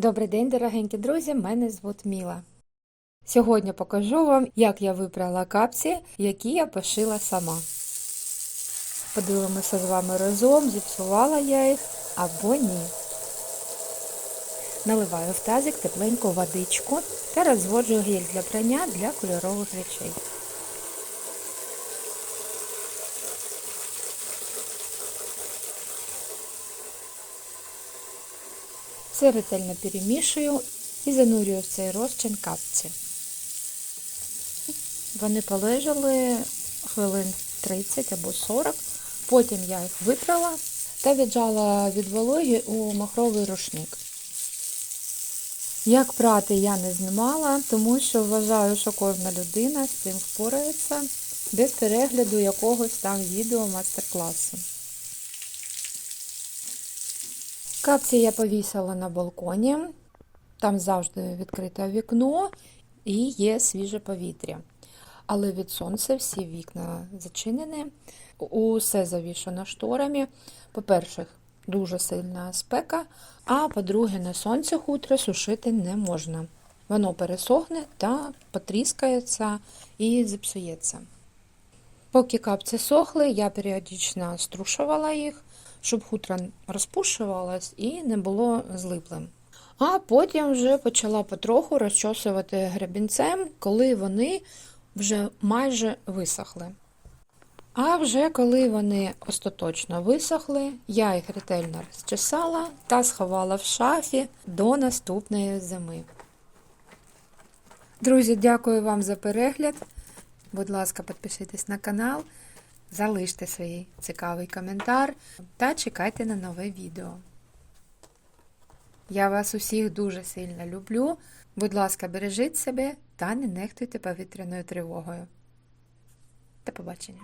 Добрий день, дорогенькі друзі! Мене звуть Міла. Сьогодні покажу вам, як я вибрала капці, які я пошила сама. Подивимося з вами разом, зіпсувала я їх або ні. Наливаю в тазик тепленьку водичку та розводжу гель для прання для кольорових речей. Все ретельно перемішую і занурюю в цей розчин капці. Вони полежали хвилин 30 або 40, потім я їх випрала та віджала від вологи у махровий рушник. Як прати я не знімала, тому що вважаю, що кожна людина з цим впорається без перегляду якогось там відео мастер-класу. Капці я повісила на балконі, там завжди відкрите вікно і є свіже повітря. Але від сонця всі вікна зачинені, усе завішано шторами. По-перше, дуже сильна спека, а по-друге, на сонці хутро сушити не можна. Воно пересохне та потріскається і зіпсується. Поки капці сохли, я періодично струшувала їх, щоб хутро розпушувалось і не було злиплим. А потім вже почала потроху розчосувати гребінцем, коли вони вже майже висохли. А вже коли вони остаточно висохли, я їх ретельно розчесала та сховала в шафі до наступної зими. Друзі, дякую вам за перегляд. Будь ласка, підпишитесь на канал, залиште свій цікавий коментар та чекайте на нове відео. Я вас усіх дуже сильно люблю. Будь ласка, бережіть себе та не нехтуйте повітряною тривогою. До побачення!